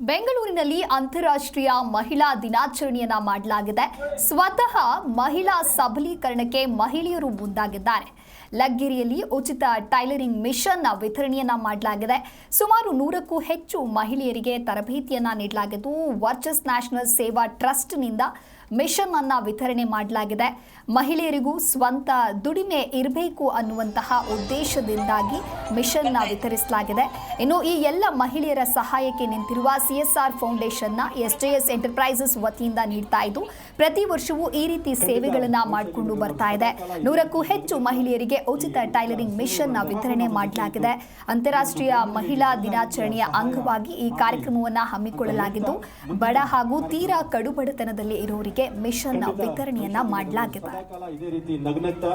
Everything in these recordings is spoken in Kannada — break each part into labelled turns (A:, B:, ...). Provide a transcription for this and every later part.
A: ಬೆಂಗಳೂರಿನಲ್ಲಿ ಅಂತಾರಾಷ್ಟ್ರೀಯ ಮಹಿಳಾ ದಿನಾಚರಣೆಯನ್ನ ಮಾಡಲಾಗಿದೆ. ಸ್ವತಃ ಮಹಿಳಾ ಸಬಲೀಕರಣಕ್ಕೆ ಮಹಿಳೆಯರು ಮುಂದಾಗಿದ್ದಾರೆ. ಲಗ್ಗೆರೆಯಲ್ಲಿ ಉಚಿತ ಟೈಲರಿಂಗ್ ಮಿಷನ್ ವಿತರಣೆಯನ್ನ ಮಾಡಲಾಗಿದೆ. ಸುಮಾರು ನೂರಕ್ಕೂ ಹೆಚ್ಚು ಮಹಿಳೆಯರಿಗೆ ತರಬೇತಿಯನ್ನ ನೀಡಲಾಗಿದ್ದು ವರ್ಚಸ್ ನ್ಯಾಷನಲ್ ಸೇವಾ ಟ್ರಸ್ಟ್ನಿಂದ ಮಿಷನ್ ಅನ್ನ ವಿತರಣೆ ಮಾಡಲಾಗಿದೆ. ಮಹಿಳೆಯರಿಗೂ ಸ್ವಂತ ದುಡಿಮೆ ಇರಬೇಕು ಅನ್ನುವಂತಹ ಉದ್ದೇಶದಿಂದಾಗಿ ಮಿಷನ್ನ ವಿತರಿಸಲಾಗಿದೆ. ಇನ್ನು ಈ ಎಲ್ಲ ಮಹಿಳೆಯರ ಸಹಾಯಕ್ಕೆ ನಿಂತಿರುವ ಸಿಎಸ್ಆರ್ ಫೌಂಡೇಶನ್ನ ಎಸ್ ಎಂಟರ್ಪ್ರೈಸಸ್ ವತಿಯಿಂದ ನೀಡ್ತಾ ಇದ್ದು, ಪ್ರತಿ ವರ್ಷವೂ ಈ ರೀತಿ ಸೇವೆಗಳನ್ನ ಮಾಡಿಕೊಂಡು ಬರ್ತಾ ಇದೆ. ನೂರಕ್ಕೂ ಹೆಚ್ಚು ಮಹಿಳೆಯರಿಗೆ ಉಚಿತ ಟೈಲರಿಂಗ್ ಮಿಷನ್ ವಿತರಣೆ ಮಾಡಲಾಗಿದೆ. ಅಂತಾರಾಷ್ಟ್ರೀಯ ಮಹಿಳಾ ದಿನಾಚರಣೆಯ ಅಂಗವಾಗಿ ಈ ಕಾರ್ಯಕ್ರಮವನ್ನು ಹಮ್ಮಿಕೊಳ್ಳಲಾಗಿದ್ದು, ಬಡ ಹಾಗೂ ತೀರಾ ಕಡುಬಡತನದಲ್ಲಿ ಇರುವವರಿಗೆ ಮಿಷನ್ ವಿತರಣೆಯನ್ನ ಮಾಡಲಾಗಿದೆ.
B: ಇದೇ ರೀತಿ ನಗ್ನಗ್ತಾ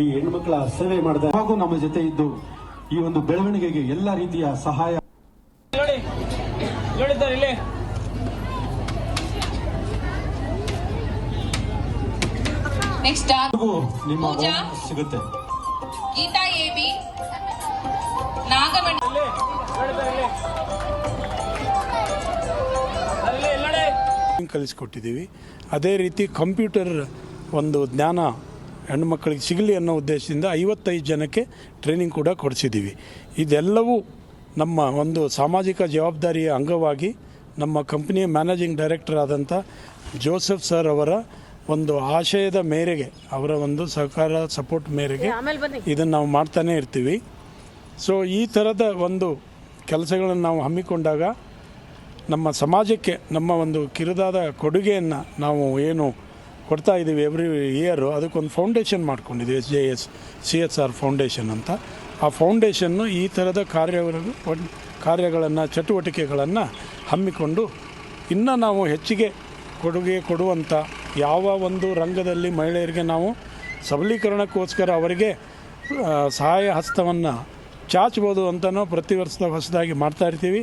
B: ಈ ಹೆಣ್ಮಕ್ಳ ಸೇವೆ ಮಾಡಿದ ಹಾಗೂ ನಮ್ಮ ಜೊತೆ ಇದ್ದು ಈ ಒಂದು ಬೆಳವಣಿಗೆಗೆ ಎಲ್ಲ ರೀತಿಯ ಸಹಾಯ ನಿಮ್ಮ ಸಿಗುತ್ತೆ.
C: ಗೀತಾ ಎಬಿ ನಾಗಮಣಿ
D: ಕಲಿಸ್ಕೊಟ್ಟಿದ್ದೀವಿ. ಅದೇ ರೀತಿ ಕಂಪ್ಯೂಟರ್ ಒಂದು ಜ್ಞಾನ ಹೆಣ್ಣುಮಕ್ಕಳಿಗೆ ಸಿಗಲಿ ಅನ್ನೋ ಉದ್ದೇಶದಿಂದ ಐವತ್ತೈದು ಜನಕ್ಕೆ ಟ್ರೈನಿಂಗ್ ಕೂಡ ಕೊಡಿಸಿದ್ದೀವಿ. ಇದೆಲ್ಲವೂ ನಮ್ಮ ಒಂದು ಸಾಮಾಜಿಕ ಜವಾಬ್ದಾರಿಯ ಅಂಗವಾಗಿ ನಮ್ಮ ಕಂಪ್ನಿಯ ಮ್ಯಾನೇಜಿಂಗ್ ಡೈರೆಕ್ಟರ್ ಆದಂಥ ಜೋಸೆಫ್ ಸರ್ ಅವರ ಒಂದು ಆಶಯದ ಮೇರೆಗೆ ಅವರ ಒಂದು ಸಹಕಾರ ಸಪೋರ್ಟ್ ಮೇರೆಗೆ ಇದನ್ನು ನಾವು ಮಾಡ್ತಾನೆ ಇರ್ತೀವಿ. ಸೊ ಈ ಥರದ ಒಂದು ಕೆಲಸಗಳನ್ನು ನಾವು ಹಮ್ಮಿಕೊಂಡಾಗ ನಮ್ಮ ಸಮಾಜಕ್ಕೆ ನಮ್ಮ ಒಂದು ಕಿರಿದಾದ ಕೊಡುಗೆಯನ್ನು ನಾವು ಏನು ಕೊಡ್ತಾ ಇದ್ದೀವಿ ಎವ್ರಿ ಇಯರು ಅದಕ್ಕೊಂದು ಫೌಂಡೇಶನ್ ಮಾಡ್ಕೊಂಡಿದ್ದೀವಿ S J S C S R foundation ಅಂತ. ಆ ಫೌಂಡೇಶನ್ನು ಈ ಥರದ ಕಾರ್ಯ ಕಾರ್ಯಗಳನ್ನು, ಚಟುವಟಿಕೆಗಳನ್ನು ಹಮ್ಮಿಕೊಂಡು ಇನ್ನು ನಾವು ಹೆಚ್ಚಿಗೆ ಕೊಡುಗೆ ಕೊಡುವಂಥ ಯಾವ ಒಂದು ರಂಗದಲ್ಲಿ ಮಹಿಳೆಯರಿಗೆ ನಾವು ಸಬಲೀಕರಣಕ್ಕೋಸ್ಕರ ಅವರಿಗೆ ಸಹಾಯ ಹಸ್ತವನ್ನು ಚಾಚ್ಬೋದು ಅಂತಲೂ ಪ್ರತಿ ವರ್ಷದ ಹೊಸದಾಗಿ ಮಾಡ್ತಾ ಇರ್ತೀವಿ.